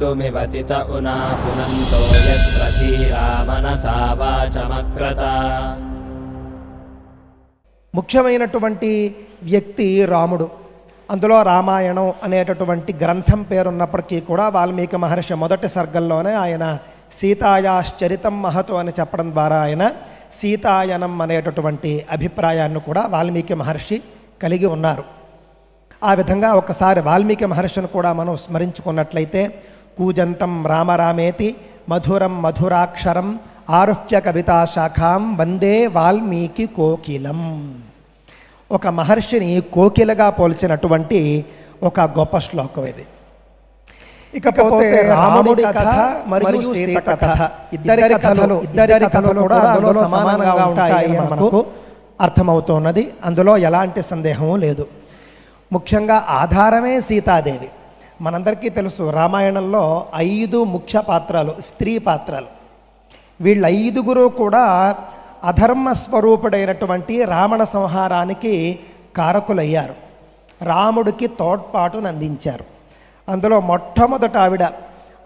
मृत्युमिवतित उना पुनन्तो यत्र धीरा मनसा वाचमक्रत ముఖ్యమైనటువంటి వ్యక్తి రాముడు అందులో రామాయణం అనేటటువంటి గ్రంథం పేరున్నప్పటికీ కూడా వాల్మీకి మహర్షి మొదటి సర్గంలోనే ఆయన సీతాయాశ్చరితం మహతు అని చెప్పడం ద్వారా ఆయన సీతాయనం అనేటటువంటి అభిప్రాయాన్ని కూడా వాల్మీకి మహర్షి కలిగి ఉన్నారు ఆ విధంగా ఒకసారి వాల్మీకి మహర్షిని కూడా మనం స్మరించుకున్నట్లయితే కూజంతం రామరామేతి మధురం మధురాక్షరం ఆరుహ్య కవితా శాఖాం వందే వాల్మీకి కోకిలం. ఒక మహర్షిని కోకిలగా పోల్చినటువంటి ఒక గొప్ప శ్లోకం ఇది. ఇకపోతే రాముడి కథ మరియు సీత కథ. ఇద్దరి కథలు ఇద్దరి కథలు కూడా అందులో సమానంగా ఉంటాయి మనకు అర్థమవుతున్నది. అందులో ఎలాంటి సందేహము లేదు. ముఖ్యంగా ఆధారమే సీతాదేవి. మనందరికీ తెలుసు రామాయణంలో ఐదు ముఖ్య పాత్రలు స్త్రీ పాత్రలు. వీళ్ళ ఐదుగురు కూడా అధర్మ స్వరూపుడైనటువంటి రావణ సంహారానికి కారకులయ్యారు. రాముడికి తోడ్పాటును అందించారు అందులో మొట్టమొదట ఆవిడ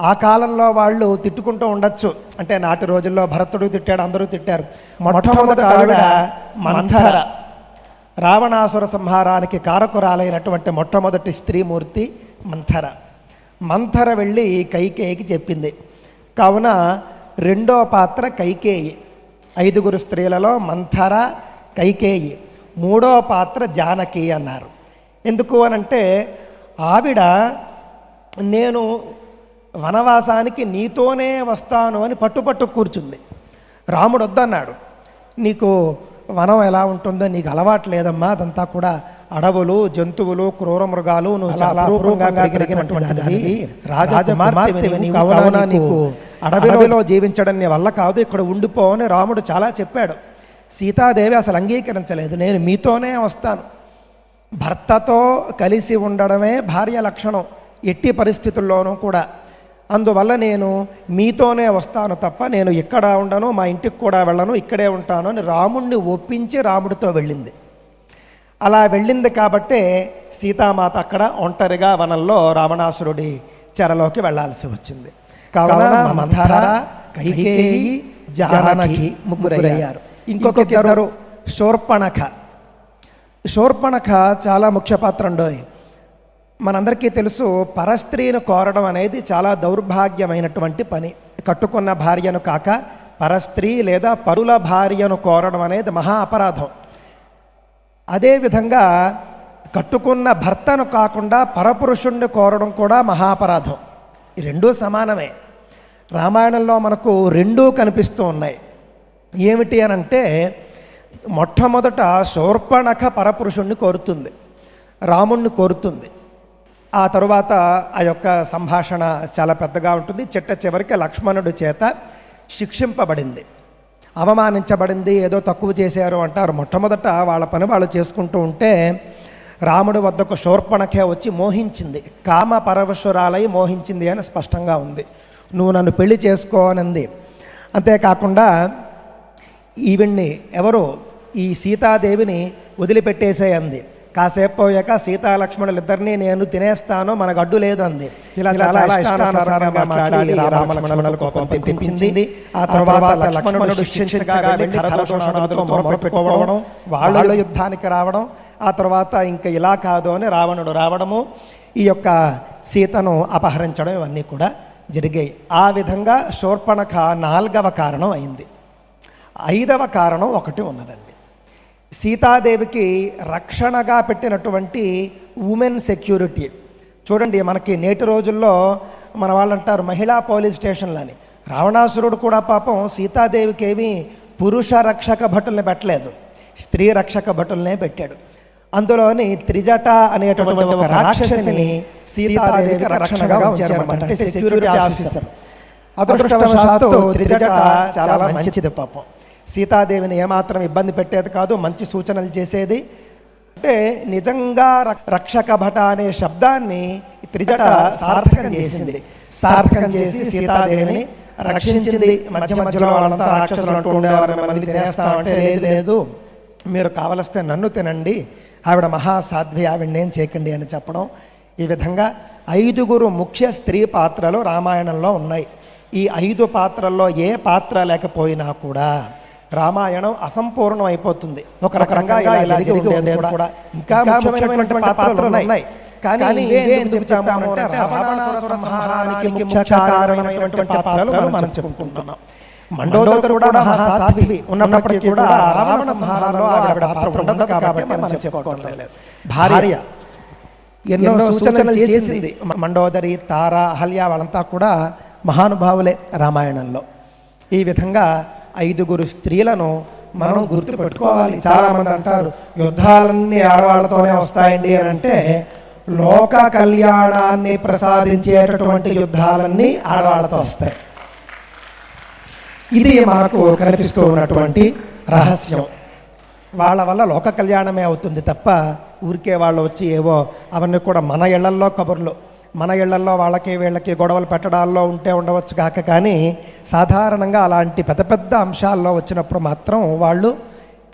ఆ కాలంలో వాళ్ళు తిట్టుకుంటూ ఉండొచ్చు. అంటే నాటి రోజుల్లో భరతుడు తిట్టాడు అందరూ తిట్టారు. మొట్టమొదట ఆవిడ మంథర. రావణాసుర సంహారానికి కారకురాలైనటువంటి మొట్టమొదటి స్త్రీమూర్తి మంథర. మంథర వెళ్ళి కైకేయికి చెప్పింది. కావున రెండో పాత్ర కైకేయి. ఐదుగురు స్త్రీలలో మంథర కైకేయి. మూడో పాత్ర జానకి అన్నారు. ఎందుకు అనంటే ఆవిడ నేను వనవాసానికి నీతోనే వస్తాను అని పట్టుపట్టు కూర్చుంది. రాముడు వద్దన్నాడు. నీకు వనం ఎలా ఉంటుందో నీకు అలవాటు లేదమ్మా. అదంతా కూడా అడవులు జంతువులు క్రూర మృగాలు నువ్వు చాలా నీకు? అడవిలో జీవించడం నీ వల్ల కాదు. ఇక్కడ ఉండిపో అని రాముడు చాలా చెప్పాడు. సీతాదేవి అసలు అంగీకరించలేదు. నేను మీతోనే వస్తాను. భర్తతో కలిసి ఉండడమే భార్య లక్షణం. ఎట్టి పరిస్థితుల్లోనూ కూడా. అందువల్ల నేను మీతోనే వస్తాను తప్ప నేను ఇక్కడ ఉండను మా ఇంటికి కూడా వెళ్ళను ఇక్కడే ఉంటాను అని రాముణ్ణి ఒప్పించి రాముడితో వెళ్ళింది. అలా వెళ్ళింది కాబట్టే సీతామాత అక్కడ ఒంటరిగా వనంలో రావణాసురుడి చెరలోకి వెళ్ళాల్సి వచ్చింది. కావున మంథర కైకేయి జానకి ముగ్గురయ్యారు. ఇంకొక ఇద్దరు శూర్పణఖ. శూర్పణఖ చాలా ముఖ్య పాత్ర ఉండోయ్ మనందరికీ తెలుసు పరస్త్రీను కోరడం అనేది చాలా దౌర్భాగ్యమైనటువంటి పని. కట్టుకున్న భార్యను కాక పరస్త్రీ లేదా పరుల భార్యను కోరడం అనేది మహా అపరాధం. అదేవిధంగా కట్టుకున్న భర్తను కాకుండా పరపురుషుణ్ణి కోరడం కూడా మహాపరాధం అపరాధం. రెండూ సమానమే. రామాయణంలో మనకు రెండూ కనిపిస్తూ ఉన్నాయి. ఏమిటి అని అంటే మొట్టమొదట శూర్పణఖ పరపురుషుణ్ణి కోరుతుంది. రాముణ్ణి కోరుతుంది. ఆ తరువాత ఆ యొక్క సంభాషణ చాలా పెద్దగా ఉంటుంది. చిట్ట చివరికి లక్ష్మణుడి చేత శిక్షింపబడింది. అవమానించబడింది ఏదో తక్కువ చేశారు అంటారు. మొట్టమొదట వాళ్ళ పని వాళ్ళు చేసుకుంటూ ఉంటే రాముడి వద్దకు శూర్పణఖే వచ్చి మోహించింది. కామ పరవశురాలై మోహించింది అని స్పష్టంగా ఉంది. నువ్వు నన్ను పెళ్ళి చేసుకో అనింది. అంతేకాకుండా ఈవిడ్ని ఎవరు ఈ సీతాదేవిని వదిలిపెట్టేసే అంది కాసేపు పోయాక సీతాలక్ష్మణులిద్దరినీ నేను తినేస్తాను మనకు అడ్డు లేదు అంది ఇలా చాలా ఇష్టానుసారంగా మాట్లాడి రామలక్ష్మణుల కోపం తెప్పించింది. ఆ తర్వాత లక్ష్మణుడు మొరపెట్టుకోవడం యుద్ధానికి రావడం ఆ తర్వాత ఇంకా ఇలా కాదు అని రావణుడు రావడము ఈ యొక్క సీతను అపహరించడం ఇవన్నీ కూడా జరిగాయి. ఆ విధంగా శూర్పణఖ నాలుగవ కారణం అయింది. ఐదవ కారణం ఒకటి ఉన్నదండి. సీతాదేవికి రక్షణగా పెట్టినటువంటి ఉమెన్ సెక్యూరిటీ. చూడండి మనకి నేటి రోజుల్లో మన వాళ్ళు అంటారు మహిళా పోలీస్ స్టేషన్లని రావణాసురుడు కూడా పాపం సీతాదేవికి ఏమీ పురుష రక్షక భటుల్ని పెట్టలేదు. స్త్రీ రక్షక భటుల్నే పెట్టాడు. అందులోని త్రిజట అనేటువంటి ఒక రాక్షసిని సీతాదేవికి రక్షణగా ఉంచారన్నమాట. అంటే సెక్యూరిటీ ఆఫీసర్ అదృష్టవశాత్తు త్రిజట చాలా మంచిది పాపం. సీతాదేవిని ఏమాత్రం ఇబ్బంది పెట్టేది కాదు మంచి సూచనలు చేసేది. అంటే నిజంగా రక్షక భట అనే శబ్దాన్ని త్రిజట సార్థకం చేసింది. సార్థకం చేసి సీతాదేవిని రక్షించింది. మధ్య మధ్యలో వాళ్ళంతా రాక్షసులు అంటూ ఉండేవారు. మిమ్మల్ని తినేస్తామంటే లేదు లేదు. మీరు కావలిస్తే నన్ను తినండి. ఆవిడ మహాసాధ్వి ఆవిడనేం చేయకండి అని చెప్పడం. ఈ విధంగా ఐదుగురు ముఖ్య స్త్రీ పాత్రలు రామాయణంలో ఉన్నాయి. ఈ ఐదు పాత్రల్లో ఏ పాత్ర లేకపోయినా కూడా రామాయణం అసంపూర్ణం అయిపోతుంది. ఒక రకంగా ఇలా జరిగి ఉండేది కూడా. ఇంకా ముఖ్యమైనటువంటి పాత్రలు ఉన్నాయి. కానీ ఇవే ఎందుకు చెప్తాము అంటే రావణాసుర సంహారానికి ముఖ్య కారణమైనటువంటి పాత్రలు మనం చెప్పుకుంటున్నాం. మండోదరు కూడా మహాసాధ్వి ఉన్నప్పటికీ కూడా రావణ సంహారంలో ఆవిడ పాత్ర ఉండదు కాబట్టి మనం చెప్పుకోవట్లేదు. భార్య ఎన్నో సూచనలు చేసింది. మండోదరి తార అహల్య వాళ్ళంతా కూడా మహానుభావులే రామాయణంలో. ఈ విధంగా ఐదుగురు స్త్రీలను మనం గుర్తు పెట్టుకోవాలి చాలా మంది అంటారు యుద్ధాలన్నీ ఆడవాళ్ళతోనే వస్తాయండి అని అంటే లోక కళ్యాణాన్ని ప్రసాదించేటటువంటి యుద్ధాలన్నీ ఆడవాళ్ళతో వస్తాయి. ఇది మనకు కనిపిస్తూ ఉన్నటువంటి రహస్యం. వాళ్ళ వల్ల లోక కళ్యాణమే అవుతుంది తప్ప ఊరికే వాళ్ళు వచ్చి ఏవో అవన్నీ కూడా మన ఇళ్ళల్లో కబుర్లు. మన ఇళ్ళల్లో వాళ్ళకి వీళ్ళకి గొడవలు పెట్టడాల్లో ఉంటే ఉండవచ్చు కాక కానీ సాధారణంగా అలాంటి పెద్ద పెద్ద అంశాల్లో వచ్చినప్పుడు మాత్రం వాళ్ళు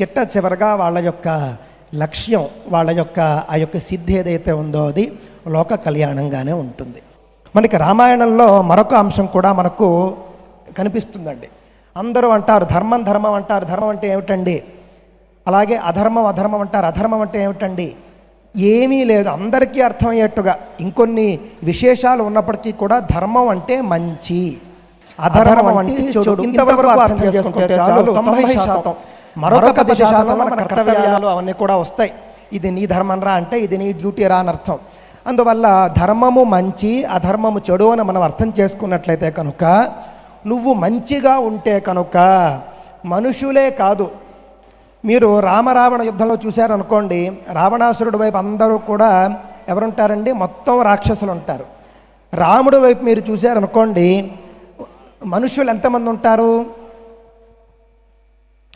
చిట్ట చివరగా వాళ్ళ యొక్క లక్ష్యం వాళ్ళ యొక్క ఆ యొక్క సిద్ధి ఏదైతే ఉందో అది లోక కళ్యాణంగానే ఉంటుంది. మనకి రామాయణంలో మరొక అంశం కూడా మనకు కనిపిస్తుందండి. అందరూ అంటారు ధర్మం ధర్మం అంటారు. ధర్మం అంటే ఏమిటండి? అలాగే అధర్మం అధర్మం అంటారు. అధర్మం అంటే ఏమిటండి? ఏమీ లేదు. అందరికీ అర్థమయ్యేట్టుగా ఇంకొన్ని విశేషాలు ఉన్నప్పటికీ కూడా ధర్మం అంటే మంచి. అధర్మం అంటే చెడు. ఇంతవరకు అర్థం చేసుకుంటే చాలు తొంభై శాతం. మరొక పది శాతం మన కర్తవ్యాలు అవన్నీ కూడా వస్తాయి. ఇది నీ ధర్మం రా అంటే ఇది నీ డ్యూటీ రా అని అర్థం. అందువల్ల ధర్మము మంచి అధర్మము చెడు అని మనం అర్థం చేసుకున్నట్లయితే కనుక నువ్వు మంచిగా ఉంటే కనుక మనుషులే కాదు మీరు రామరావణ యుద్ధంలో చూశారనుకోండి రావణాసురుడు వైపు అందరూ కూడా ఎవరుంటారండి? మొత్తం రాక్షసులు ఉంటారు. రాముడు వైపు మీరు చూశారనుకోండి మనుషులు ఎంతమంది ఉంటారు?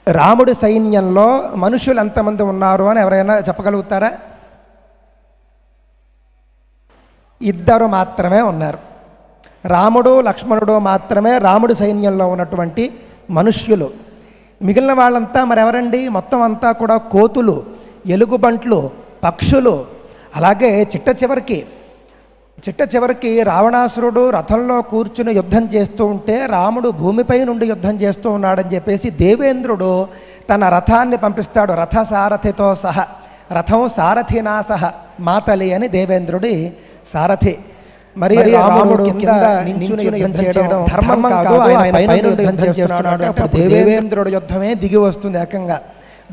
రాముడి సైన్యంలో మనుషులు ఎంతమంది ఉన్నారు అని ఎవరైనా చెప్పగలుగుతారా? ఇద్దరు మాత్రమే ఉన్నారు. రాముడు లక్ష్మణుడు మాత్రమే రాముడి సైన్యంలో ఉన్నటువంటి మనుష్యులు. మిగిలిన వాళ్ళంతా మరెవరండి? మొత్తం అంతా కూడా కోతులు ఎలుగుబంట్లు పక్షులు. అలాగే చిట్ట చివరికి చిట్ట చివరికి రావణాసురుడు రథంలో కూర్చుని యుద్ధం చేస్తూ ఉంటే రాముడు భూమిపై నుండి యుద్ధం చేస్తూ ఉన్నాడని చెప్పేసి దేవేంద్రుడు తన రథాన్ని పంపిస్తాడు. రథ సారథితో సహా రథం సారథినా సహ మాతలి అని దేవేంద్రుడి సారథి. మరి రాముడు కింద నించుని యుద్ధం చేయడం ధర్మం కాదు. ఆయన పైన యుద్ధం చేస్తున్నాడు. అప్పుడు దేవేంద్రుడు యుద్ధమే దిగి వస్తుంది ఏకంగా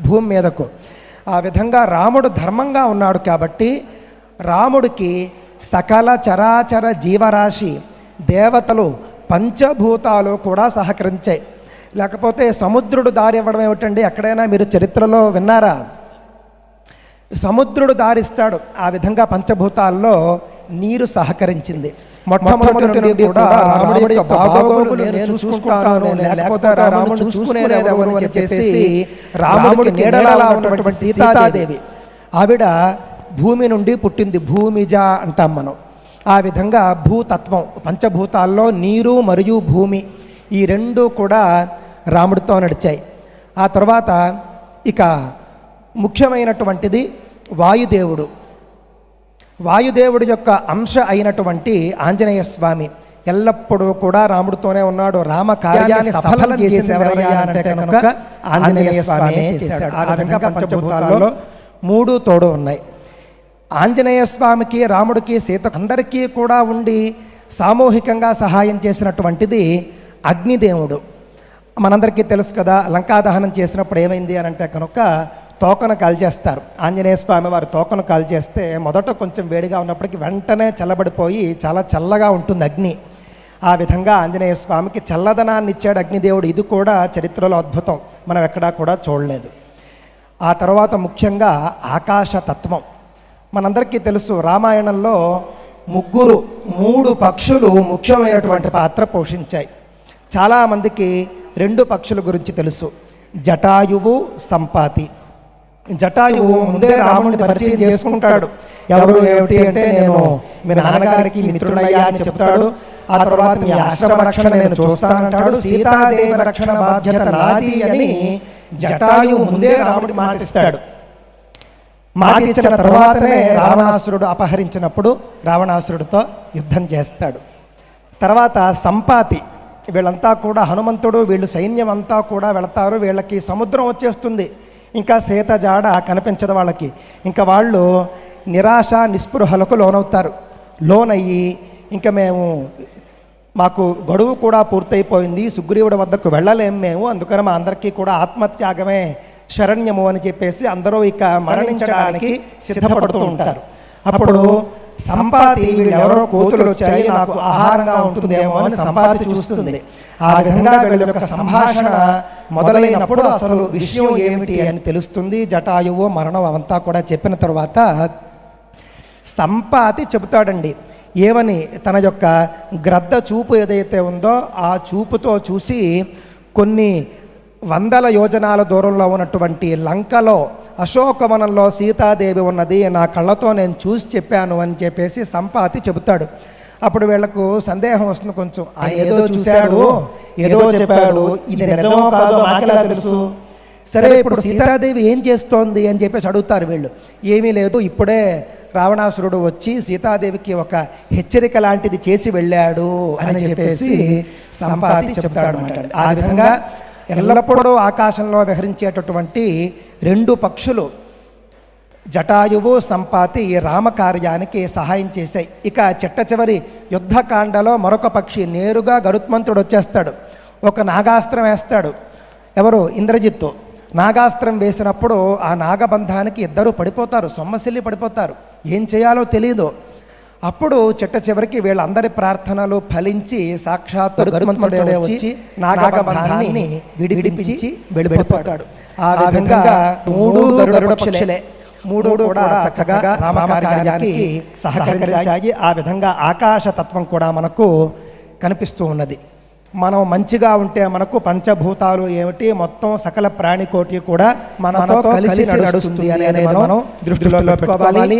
భూమి మీదకు. ఆ విధంగా రాముడు ధర్మంగా ఉన్నాడు కాబట్టి రాముడికి సకల చరాచర జీవరాశి దేవతలు పంచభూతాలు కూడా సహకరించాయి. లేకపోతే సముద్రుడు దారి ఇవ్వడం ఏమిటండి? ఎక్కడైనా మీరు చరిత్రలో విన్నారా? సముద్రుడు దారిస్తాడు ఆ విధంగా పంచభూతాల్లో నీరు సహకరించింది. మొట్టమొదటి నుండి కూడా రాముడి యొక్క బాగోగులు నేను చూసుకుంటాను లేకపోతే రాముడు చూసుకునేది ఎవరు అని చెప్పేసి రాముడికి నీడలా ఉన్నటువంటి సీతాదేవి. ఆవిడ భూమి నుండి పుట్టింది భూమిజ అంటాం మనం. ఆ విధంగా భూతత్వం పంచభూతాల్లో నీరు మరియు భూమి ఈ రెండు కూడా రాముడితో నడిచాయి. ఆ తర్వాత ఇక ముఖ్యమైనటువంటిది వాయుదేవుడు. వాయుదేవుడి యొక్క అంశ అయినటువంటి ఆంజనేయ స్వామి ఎల్లప్పుడూ కూడా రాముడితోనే ఉన్నాడు. రామ కార్యాన్ని సఫలం కనుక ఆంజనేయ స్వామి చేశాడు. ఆ విధంగా పంచభూతాల్లో మూడు తోడు ఉన్నాయి. ఆంజనేయ స్వామికి రాముడికి సీత అందరికీ కూడా ఉండి సామూహికంగా సహాయం చేసినటువంటిది అగ్నిదేవుడు. మనందరికీ తెలుసు కదా లంకా దహనం చేసినప్పుడు ఏమైంది అని అంటే కనుక తోకను కాల్చేస్తారు. ఆంజనేయ స్వామి వారి తోకను కాల్చేస్తే మొదట కొంచెం వేడిగా ఉన్నప్పటికీ వెంటనే చల్లబడిపోయి చాలా చల్లగా ఉంటుంది అగ్ని. ఆ విధంగా ఆంజనేయ స్వామికి చల్లదనాన్ని ఇచ్చాడు అగ్నిదేవుడు. ఇది కూడా చరిత్రలో అద్భుతం. మనం ఎక్కడా కూడా చూడలేదు. ఆ తర్వాత ముఖ్యంగా ఆకాశ తత్వం. మనందరికీ తెలుసు రామాయణంలో ముగ్గురు మూడు పక్షులు ముఖ్యమైనటువంటి పాత్ర పోషించాయి. చాలామందికి రెండు పక్షుల గురించి తెలుసు. జటాయువు సంపాతి. జటాయువు ముందే రాముడిని పరిచయం చేసుకుంటాడు. ఎవరు ఏమిటి అంటే నేను మీ నాన్నగారికి మిత్రుడయ్యా అని చెప్తాడు. ఆ తర్వాత మీ ఆశ్రమ రక్షణ నేను చూస్తానంటాడు. సీతాదేవి రక్షణ బాధ్యత నాది అని జటాయువు ముందే రాముడి మాటిస్తాడు. మాట ఇచ్చిన తర్వాతనే రావణాసురుడు అపహరించినప్పుడు రావణాసురుడితో యుద్ధం చేస్తాడు. తర్వాత సంపాతి వీళ్ళంతా కూడా హనుమంతుడు వీళ్ళు సైన్యం అంతా కూడా వెళతారు. వీళ్ళకి సముద్రం వచ్చేస్తుంది. ఇంకా సీత జాడ కనిపించదు వాళ్ళకి. ఇంకా వాళ్ళు నిరాశ నిస్పృహలకు లోనవుతారు. లోనయ్యి ఇంకా మేము మాకు గడువు కూడా పూర్తయిపోయింది. సుగ్రీవుడి వద్దకు వెళ్ళలేం మేము. అందుకని మా అందరికీ కూడా ఆత్మత్యాగమే శరణ్యము అని చెప్పేసి అందరూ ఇక మరణించడానికి సిద్ధపడుతూ ఉంటారు. అప్పుడు సంపాతి వీళ్ళెవరో కోతులు వచ్చాయి నాకు ఆహారంగా ఉంటుందేమో అని సంపాతి చూస్తుంది. ఆ విధంగా వీళ్ళ యొక్క సంభాషణ మొదలైనప్పుడు అసలు విషయం ఏమిటి అని తెలుస్తుంది. జటాయువు మరణం అవంతా కూడా చెప్పిన తర్వాత సంపాతి చెబుతాడండి. ఏమని? తన యొక్క గ్రద్ద చూపు ఏదైతే ఉందో ఆ చూపుతో చూసి కొన్ని వందల యోజనాల దూరంలో ఉన్నటువంటి లంకలో అశోకవనంలో సీతాదేవి ఉన్నది నా కళ్ళతో నేను చూసి చెప్పాను అని చెప్పేసి సంపాతి చెబుతాడు. అప్పుడు వీళ్ళకు సందేహం వస్తుంది కొంచెం. ఆ ఏదో చూశాడు. ఏదో చెప్పాడు. ఇది నిజమో కాదో మాకెలా తెలుసు? సరే ఇప్పుడు సీతాదేవి ఏం చేస్తోంది అని చెప్పేసి అడుగుతారు వీళ్ళు. ఏమీ లేదు ఇప్పుడే రావణాసురుడు వచ్చి సీతాదేవికి ఒక హెచ్చరిక లాంటిది చేసి వెళ్ళాడు అని చెప్పేసి సంపాతి చెప్తాడు. ఆ విధంగా ఎల్లప్పుడూ ఆకాశంలో విహరించేటటువంటి రెండు పక్షులు జటాయువు సంపాతి ఈ రామకార్యానికి సహాయం చేశాయి. ఇక చిట్ట చివరి యుద్ధకాండలో మరొక పక్షి నేరుగా గరుత్మంతుడు వచ్చేస్తాడు. ఒక నాగాస్త్రం వేస్తాడు. ఎవరు? ఇంద్రజిత్తు. నాగాస్త్రం వేసినప్పుడు ఆ నాగబంధానికి ఇద్దరు పడిపోతారు. సొమ్మసిల్లి పడిపోతారు. ఏం చేయాలో తెలియదు అప్పుడు చిట్ట చివరికి వీళ్ళందరి ప్రార్థనలు ఫలించి సాక్షాత్ గరుత్మంతుడే వచ్చి నాగబంధాన్ని విడిపించి వెళ్ళిపోతాడు. ఆ విధంగా మూడు గరుడ పక్షులే. మూడు కూడా చక్కగా రామకార్యానికి సహకరించాయి. ఆ విధంగా ఆకాశ తత్వం కూడా మనకు కనిపిస్తూ ఉన్నది. మనం మంచిగా ఉంటే మనకు పంచభూతాలు ఏమిటి? మొత్తం సకల ప్రాణికోటి కూడా మనతో కలిసి నడుస్తుంది అనేది మనం దృష్టిలో పెట్టుకోవాలి.